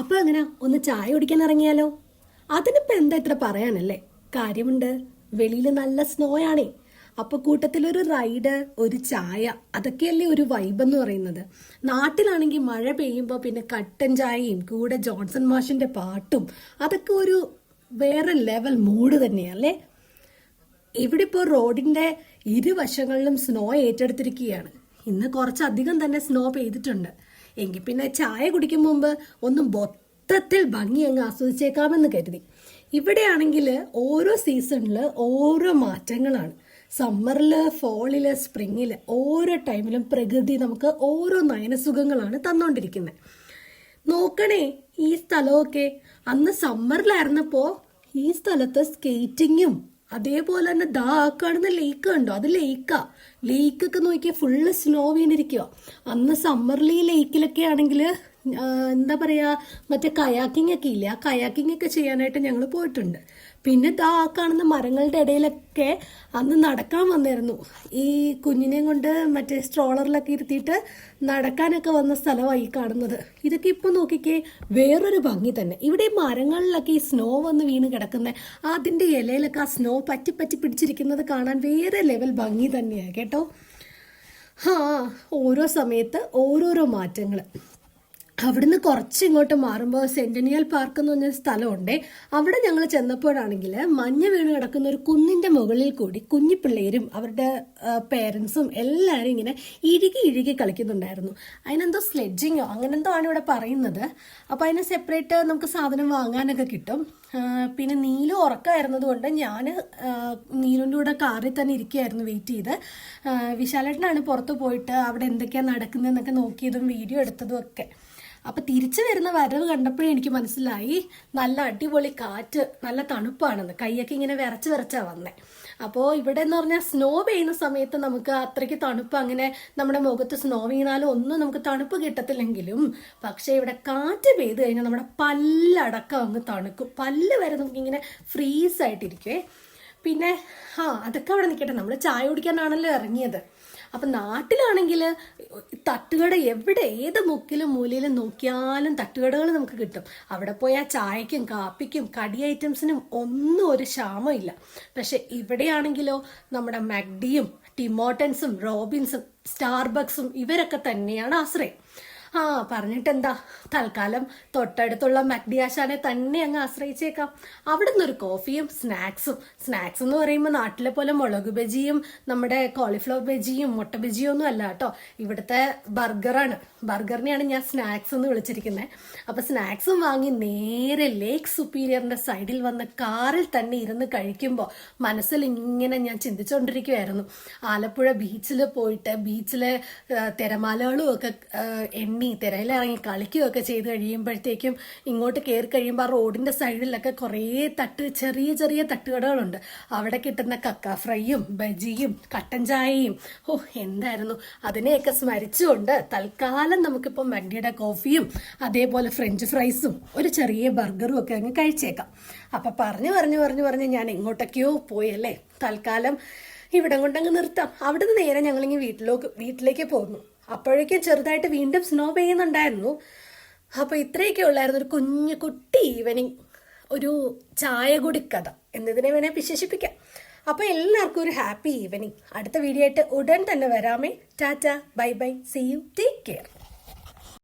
അപ്പൊ എങ്ങനെ? ഒന്ന് ചായ കുടിക്കാൻ ഇറങ്ങിയാലോ? അതിനിപ്പോ എന്താ ഇത്ര പറയാനല്ലേ? കാര്യമുണ്ട്. വെളിയിൽ നല്ല സ്നോ ആണേ അപ്പൊ കൂട്ടത്തിലൊരു റൈഡ് ഒരു ചായ അതൊക്കെയല്ലേ ഒരു വൈബ് എന്ന് പറയുന്നത്. നാട്ടിലാണെങ്കിൽ മഴ പെയ്യുമ്പോൾ പിന്നെ കട്ടൻ ചായയും കൂടെ ജോൺസൺ മാഷിന്റെ പാട്ടും അതൊക്കെ ഒരു വേറെ ലെവൽ മൂഡ് തന്നെയല്ലേ? ഇവിടെ ഇപ്പോൾ റോഡിന്റെ ഇരുവശങ്ങളിലും സ്നോ ഏറ്റെടുത്തിരിക്കുകയാണ്. ഇന്ന് കുറച്ചധികം തന്നെ സ്നോ പെയ്തിട്ടുണ്ട്. എങ്കിൽ പിന്നെ ചായ കുടിക്കും മുമ്പ് ഒന്നും മൊത്തത്തിൽ ഭംഗി അങ്ങ് ആസ്വദിച്ചേക്കാമെന്ന് കരുതി. ഇവിടെയാണെങ്കിൽ ഓരോ സീസണിൽ ഓരോ മാറ്റങ്ങളാണ്. സമ്മറിൽ ഫോളിൽ സ്പ്രിങ്ങിൽ ഓരോ ടൈമിലും പ്രകൃതി നമുക്ക് ഓരോ നയനസുഖങ്ങളാണ് തന്നുകൊണ്ടിരിക്കുന്നത് നോക്കണേ ഈ സ്ഥലമൊക്കെ. അന്ന് സമ്മറിലായിരുന്നപ്പോൾ ഈ സ്ഥലത്ത് സ്കേറ്റിങ്ങും അതേപോലെ തന്നെ ദാ കാണുന്ന ലേക്ക് കണ്ടോ? അത് ലേക്കാ ലേക്കൊക്കെ നോക്കിയാൽ ഫുള്ള് സ്നോ വീണിരിക്കുക അന്ന് സമ്മറിൽ ഈ ലേക്കിലൊക്കെ ആണെങ്കിൽ എന്താ പറയാ മറ്റേ കയാക്കിംഗ് ഒക്കെ ഇല്ല കയാക്കിംഗ് ഒക്കെ ചെയ്യാനായിട്ട് ഞങ്ങൾ പോയിട്ടുണ്ട്. പിന്നെ ആ കാണുന്ന മരങ്ങളുടെ ഇടയിലൊക്കെ അന്ന് നടക്കാൻ വന്നിരുന്നു ഈ കുഞ്ഞിനെ കൊണ്ട് മറ്റേ സ്ട്രോളറിലൊക്കെ ഇരുത്തിയിട്ട് നടക്കാനൊക്കെ വന്ന സ്ഥലമായി കാണുന്നത്. ഇതൊക്കെ ഇപ്പൊ നോക്കിക്കേ വേറൊരു ഭംഗി തന്നെ. ഇവിടെ മരങ്ങളിലൊക്കെ ഈ സ്നോ വന്ന് വീണ് കിടക്കുന്ന അതിന്റെ ഇലയിലൊക്കെ ആ സ്നോ പറ്റി പറ്റി പിടിച്ചിരിക്കുന്നത് കാണാൻ വേറെ ലെവൽ ഭംഗി തന്നെയാണ് കേട്ടോ? ആ ഓരോ സമയത്ത് ഓരോരോ മാറ്റങ്ങൾ അവിടുന്ന് കുറച്ച് ഇങ്ങോട്ട് മാറുമ്പോൾ സെന്റിനിയൽ പാർക്ക് എന്ന് പറഞ്ഞ സ്ഥലമുണ്ട്. അവിടെ ഞങ്ങൾ ചെന്നപ്പോഴാണെങ്കിൽ മഞ്ഞ വീണ് കിടക്കുന്ന ഒരു കുന്നിന്റെ മുകളിൽ കൂടി കുഞ്ഞു പിള്ളേരും അവരുടെ പേരൻസും എല്ലാവരും ഇങ്ങനെ ഇഴുകി ഇഴുകി കളിക്കുന്നുണ്ടായിരുന്നു. അതിനെന്തോ സ്ലെഡ്ജിങ്ങോ അങ്ങനെ എന്തോ ആണ് ഇവിടെ പറയുന്നത്. അപ്പോൾ അതിന് സെപ്പറേറ്റ് നമുക്ക് സാധനം വാങ്ങാനൊക്കെ കിട്ടും. പിന്നെ നീലു ഉറക്കമായിരുന്നത് കൊണ്ട് ഞാൻ നീലുവിന്റെ കൂടെ കാറിൽ തന്നെ ഇരിക്കുകയായിരുന്നു വെയിറ്റ് ചെയ്ത്. വിശാലേട്ടനാണ് പുറത്ത് പോയിട്ട് അവിടെ എന്തൊക്കെയാണ് നടക്കുന്നതെന്നൊക്കെ നോക്കിയതും വീഡിയോ എടുത്തതും ഒക്കെ. അപ്പൊ തിരിച്ചു വരുന്ന വരവ് കണ്ടപ്പോഴേ എനിക്ക് മനസ്സിലായി. നല്ല അടിപൊളി കാറ്റ് നല്ല തണുപ്പാണെന്ന്. കൈയൊക്കെ ഇങ്ങനെ വിറച്ച് വിറച്ചാ വന്നേ. അപ്പോൾ ഇവിടെ എന്ന് പറഞ്ഞാൽ സ്നോ പെയ്യുന്ന സമയത്ത് നമുക്ക് അത്രയ്ക്ക് തണുപ്പ് അങ്ങനെ നമ്മുടെ മുഖത്ത് സ്നോ വീണാലും ഒന്നും നമുക്ക് തണുപ്പ് കിട്ടത്തില്ലെങ്കിലും പക്ഷേ ഇവിടെ കാറ്റ് പെയ്ത് കഴിഞ്ഞാൽ നമ്മുടെ പല്ലടക്കം അങ്ങ് തണുക്കും. പല്ല് വരെ നമുക്ക് ഇങ്ങനെ ഫ്രീസ് ആയിട്ടിരിക്കുവേ. പിന്നെ ആ അതൊക്കെ അവിടെ നിൽക്കട്ടെ നമ്മൾ ചായ കുടിക്കാനാണല്ലോ ഇറങ്ങിയത്. അപ്പൊ നാട്ടിലാണെങ്കിൽ തട്ടുകട എവിടെ ഏത് മുക്കിലും മൂലയിലും നോക്കിയാലും തട്ടുകടകൾ നമുക്ക് കിട്ടും. അവിടെ പോയി ആ ചായക്കും കാപ്പിക്കും കടി ഐറ്റംസിനും ഒന്നും ഒരു ക്ഷാമമില്ല പക്ഷെ ഇവിടെയാണെങ്കിലോ നമ്മുടെ മക്ഡിയും ടിമോട്ടൻസും റോബിൻസും സ്റ്റാർബക്സും ഇവരൊക്കെ തന്നെയാണ് ആശ്രയം. ആ പറഞ്ഞിട്ടെന്താ? തൽക്കാലം തൊട്ടടുത്തുള്ള മക്ഡി ആശാനെ തന്നെ അങ്ങ് ആശ്രയിച്ചേക്കാം. അവിടെ നിന്നൊരു കോഫിയും സ്നാക്സും. സ്നാക്സ് എന്ന് പറയുമ്പോൾ നാട്ടിലെ പോലെ മുളക് ബജിയും നമ്മുടെ കോളിഫ്ലവർ ബജിയും മുട്ട ബജിയും ഒന്നും അല്ല കേട്ടോ. ഇവിടുത്തെ ബർഗറാണ്. ബർഗറിനെയാണ് ഞാൻ സ്നാക്സ് എന്ന് വിളിച്ചിരിക്കുന്നത് അപ്പൊ സ്നാക്സും വാങ്ങി നേരെ ലേക്ക് സുപ്പീരിയറിന്റെ സൈഡിൽ വന്ന കാറിൽ തന്നെ ഇരുന്ന് കഴിക്കുമ്പോൾ മനസ്സിൽ ഇങ്ങനെ ഞാൻ ചിന്തിച്ചുകൊണ്ടിരിക്കുമായിരുന്നു ആലപ്പുഴ ബീച്ചിൽ പോയിട്ട് ബീച്ചിലെ തിരമാലകളും ഒക്കെ ആ, എണ്ണി തിരയിലിറങ്ങി കളിക്കുകയൊക്കെ ചെയ്ത് കഴിയുമ്പോഴത്തേക്കും ഇങ്ങോട്ട് കയറി കഴിയുമ്പോൾ ആ റോഡിന്റെ സൈഡിലൊക്കെ കുറേ തട്ട് ചെറിയ ചെറിയ തട്ടുകടകളുണ്ട്. അവിടെ കിട്ടുന്ന കക്ക ഫ്രൈയും ബജിയും കട്ടൻ ചായയും. ഓ എന്തായിരുന്നു? അതിനെയൊക്കെ സ്മരിച്ചുകൊണ്ട് തൽക്കാലം നമുക്കിപ്പോൾ മണ്ടിയുടെ കോഫിയും അതേപോലെ ഫ്രഞ്ച് ഫ്രൈസും ഒരു ചെറിയ ബർഗറും ഒക്കെ അങ്ങ് കഴിച്ചേക്കാം. അപ്പം പറഞ്ഞു പറഞ്ഞു പറഞ്ഞു പറഞ്ഞ് ഞാൻ എങ്ങോട്ടൊക്കെയോ പോയല്ലേ തൽക്കാലം ഇവിടം കൊണ്ടങ്ങ് നിർത്താം. അവിടുന്ന് നേരെ ഞങ്ങളിങ്ങ് വീട്ടിലേക്ക് വീട്ടിലേക്ക് പോകുന്നു. അപ്പോഴേക്കും ചെറുതായിട്ട് വീണ്ടും സ്നോ പെയ്യുന്നുണ്ടായിരുന്നു. അപ്പോൾ ഇത്രയൊക്കെ ഉള്ളായിരുന്നു ഒരു കുഞ്ഞു കുട്ടി ഈവനിങ് ഒരു ചായ കുടി കഥ എന്നതിനെ വേണേൽ വിശേഷിപ്പിക്കാം. അപ്പൊ എല്ലാവർക്കും ഒരു ഹാപ്പി ഈവനിങ് അടുത്ത വീഡിയോ ആയിട്ട് ഉടൻ തന്നെ വരാമേ. Tata bye bye see you take care